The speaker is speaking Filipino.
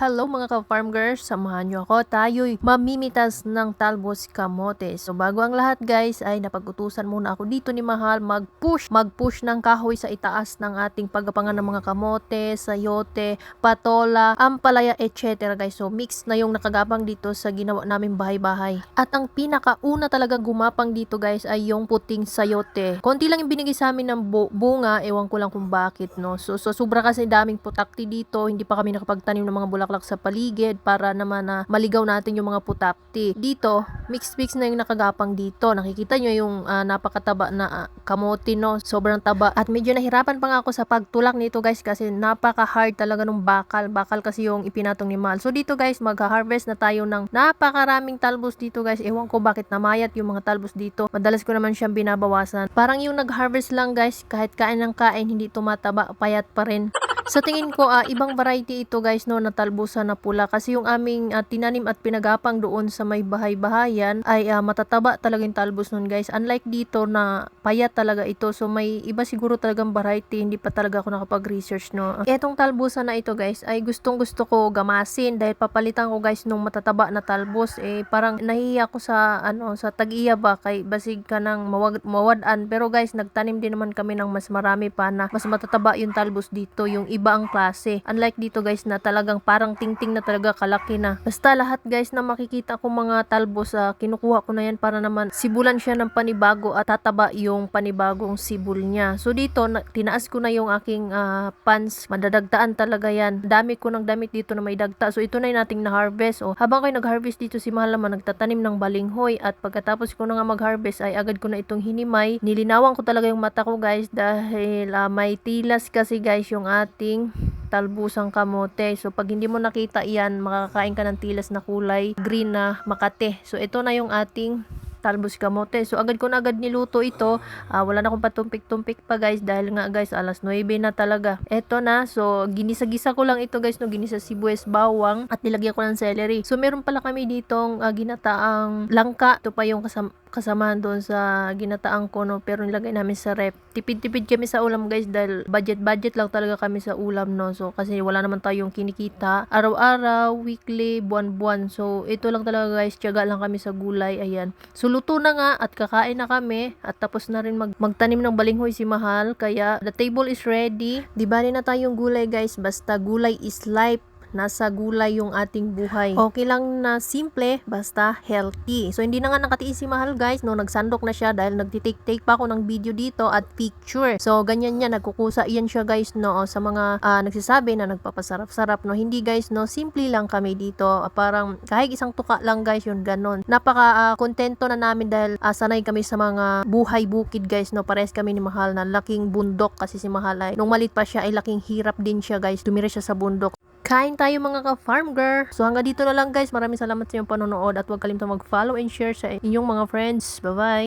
Hello mga ka-farm girls, samahan nyo ako. Tayo'y mamimitas ng talbos kamote. So bago ang lahat guys, ay napag-utusan muna ako dito ni Mahal mag-push. Mag-push ng kahoy sa itaas ng ating paggapangan ng mga kamote, sayote, patola, ampalaya, etc. guys. So mix na yung nakagapang dito sa ginawa namin bahay-bahay. At ang pinakauna talaga gumapang dito guys ay yung puting sayote. Konti lang yung binigay sa amin ng bu- bunga, ewan ko lang kung bakit no. So, so sobra kasi daming putakti dito, hindi pa kami nakapagtanim ng mga bulaklak sa paligid para naman na maligaw natin yung mga putakti. Dito, mix-mix na yung nakagapang dito. Nakikita nyo yung ah, napakataba na ah, kamote no, sobrang taba. At medyo nahirapan pa nga ako sa pagtulak nito guys kasi napaka-hard talaga ng bakal. Bakal kasi yung ipinatong ni Mal. So dito guys, magha-harvest na tayo ng napakaraming talbos dito guys. Ewan ko bakit namayat yung mga talbos dito. Madalas ko naman siyang binabawasan. Parang yung nag-harvest lang guys, kahit kain ng kain, hindi tumataba, payat pa rin. Sa tingin ko, ah, ibang variety ito guys no, na talbusan na pula. Kasi yung aming ah, tinanim at pinagapang doon sa may bahay-bahayan ay ah, matataba talaga yung talbos nun guys. Unlike dito na payat talaga ito. So may iba siguro talagang variety. Hindi pa talaga ako nakapag-research no. Etong talbusan na ito guys ay gustong gusto ko gamasin dahil papalitan ko guys nung matataba na talbos. Eh parang nahihiya ko sa ano sa tag-iya ba kay basig ka ng mawag, mawadan. Pero guys nagtanim din naman kami ng mas marami pa na mas matataba yung talbos dito. Yung iba ang klase. Unlike dito guys na talagang parang tingting na talaga kalaki na. Basta lahat guys na makikita ko mga talbos ah, kinukuha ko na yan para naman sibulan siya ng panibago at tataba yung panibagong sibul niya. So dito na, tinaas ko na yung aking ah, pants. Madadagtaan talaga yan. Dami ko ng damit dito na may dagta. So ito na yung nating na-harvest. O, habang kayo nag-harvest dito si Mahal naman nagtatanim ng balinghoy at pagkatapos ko na nga mag-harvest ay agad ko na itong hinimay. Nilinawan ko talaga yung mata ko guys dahil ah, may tilas kasi guys yung ating talbusang kamote. So, pag hindi mo nakita yan, makakain ka ng tilas na kulay green na makate. So, ito na yung ating talbos kamote. So, agad ko na agad niluto ito. Ah, wala na akong patumpik-tumpik pa guys dahil nga guys, alas 9 na talaga. Ito na. So, ginisa-gisa ko lang ito guys no. Ginisa sibuyas bawang at nilagyan ko ng celery. So, meron pala kami ditong ah, ginataang langka. Ito pa yung kasam kasamahan doon sa ginataang ko no? Pero nilagay namin sa rep tipid-tipid kami sa ulam guys dahil budget-budget lang talaga kami sa ulam no? So kasi wala naman tayong kinikita. Araw-araw weekly buwan-buwan. So ito lang talaga guys tiyaga lang kami sa gulay ayan. So luto na nga at kakain na kami at tapos na rin mag magtanim ng balinghoy si Mahal. Kaya the table is ready. Di bali na tayong gulay guys basta gulay is life nasa gulay yung ating buhay. Okay lang na simple, basta healthy. So, hindi na nga nakatiis si Mahal guys, no, nagsandok na siya dahil nagtitake-take pa ako ng video dito at picture. So, ganyan niya, nagkukusa iyan siya guys, no, sa mga ah, nagsasabi na nagpapasarap-sarap, no. Hindi guys, no, simple lang kami dito. Parang kahit isang tuka lang guys, yun ganon. Napaka ah, kontento na namin dahil ah, sanay kami sa mga buhay bukid guys, no. Pares kami ni Mahal na laking bundok kasi si Mahal ay, nung malit pa siya ay laking hirap din siya guys. Tumira siya sa bundok. Kain tayo mga ka-farm girl. So hanggang dito na lang guys. Maraming salamat sa inyong panonood at huwag kalimutang mag-follow and share sa inyong mga friends. Bye-bye!